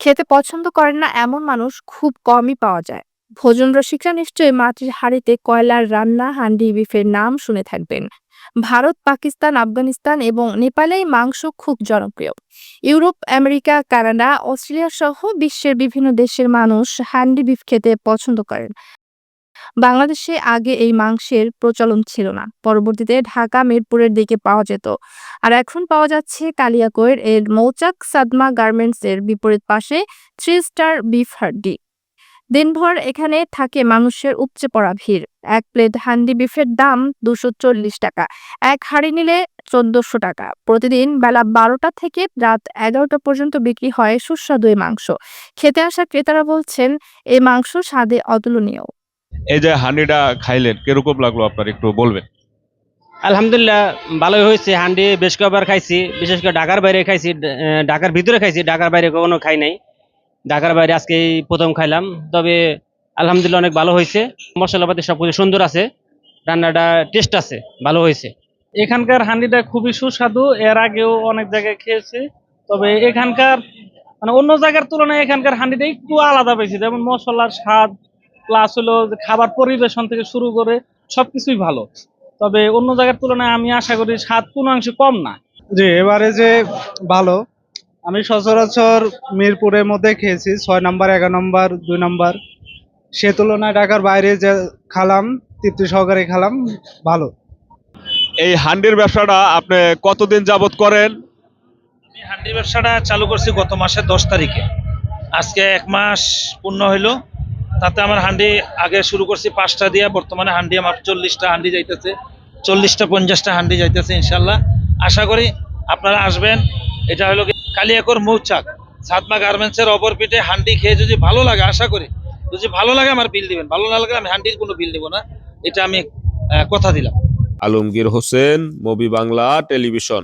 খেতে পছন্দ করেন না এমন মানুষ খুব কমই পাওয়া যায়। ভোজন রসিকরা নিশ্চয়ই মাটির হাড়িতে কয়লার রান্না, হান্ডি, বিফের নাম শুনে থাকবেন। ভারত, পাকিস্তান, আফগানিস্তান এবং নেপালেই মাংস খুব জনপ্রিয়। ইউরোপ, আমেরিকা, কানাডা, অস্ট্রেলিয়া সহ বিশ্বের বিভিন্ন দেশের মানুষ হ্যান্ডি বিফ খেতে পছন্দ করেন। বাংলাদেশে আগে এই মাংসের প্রচলন ছিল না। পরবর্তীতে ঢাকা, মিরপুরের দিকে পাওয়া যেত। আর এখন পাওয়া যাচ্ছে কালিয়াকৈর এর মৌচাক সাদমা গার্মেন্টস এর বিপরীত পাশে থ্রি স্টার বিফ হাড্ডি। দিনভর এখানে থাকে মানুষের উপচে পড়া ভিড়। এক প্লেট হান্ডি বিফের দাম দুশো চল্লিশ টাকা। এক হাঁড়ি নিলে চোদ্দশো টাকা। প্রতিদিন বেলা বারোটা থেকে রাত এগারোটা পর্যন্ত বিক্রি হয় সুস্বাদু মাংস। খেতে আসা ক্রেতারা বলছেন এই মাংস স্বাদে অতুলনীয়। এই যে হান্ডিটা খাইলেন কীরকম লাগল আপনার একটু বলবেন? আলহামদুলিল্লাহ ভালোই হয়েছে। হান্ডি বেশ কয়েকবার খাইছি বিশেষ করে ঢাকার বাইরে খাইছি ঢাকার ভিতরে খাইছি ঢাকার বাইরে কখনো খাই নাই। ঢাকার বাইরে আজকে প্রথম খাইলাম। তবে আলহামদুলিল্লাহ অনেক ভালো হয়েছে। মশলাপাতি সব কিছু সুন্দর আছে। রান্নাটা টেস্ট আছে ভালো হয়েছে। এখানকার হান্ডিটা খুবই সুস্বাদু। এর আগেও অনেক জায়গায় খেয়েছি। তবে এখানকার মানে অন্য জায়গার তুলনায় এখানকার হান্ডিটা একটু আলাদা পেয়েছি যেমন মশলার স্বাদ প্লাস হলো যে খাবার পরিবেশন থেকে শুরু করে সবকিছুই ভালো। তবে অন্য জায়গার তুলনায় আমি আশা করি স্বাদ কোনো অংশে কম না। জি এবারে যে ভালো আমি সচরাচর মিরপুরের মধ্যে খেয়েছি ছয় নম্বর এগারো নম্বর দুই নম্বর। সে তুলনায় ঢাকার বাইরে যে খালাম তৃপ্তি সহকারে খালাম ভালো। এই হান্ডির ব্যবসাটা আপনি কতদিন যাবত করেন? আমি হান্ডি ব্যবসাটা চালু করছি গত মাসের দশ তারিখে। আজকে এক মাস পূর্ণ হইল। তাতে আমার হান্ডি আগে শুরু করছি পাঁচটা দিয়ে, বর্তমানে হান্ডি আমার চল্লিশটা হান্ডি যাইতেছে। চল্লিশটা, পঞ্চাশটা হান্ডি যাইতেছে ইনশাল্লাহ। আশা করি আপনারা আসবেন। এটা হলো কালিয়াকর মৌচাক। সাতমা গার্মেন্টসের অপর পিঠে হান্ডি খেয়ে যদি ভালো লাগে, আশা করি যদি ভালো লাগে আমার বিল দিবেন। ভালো না লাগলে আমি হান্ডির কোনো বিল দিব না। এটা আমি কথা দিলাম। আলমগীর হোসেন মবি বাংলা টেলিভিশন।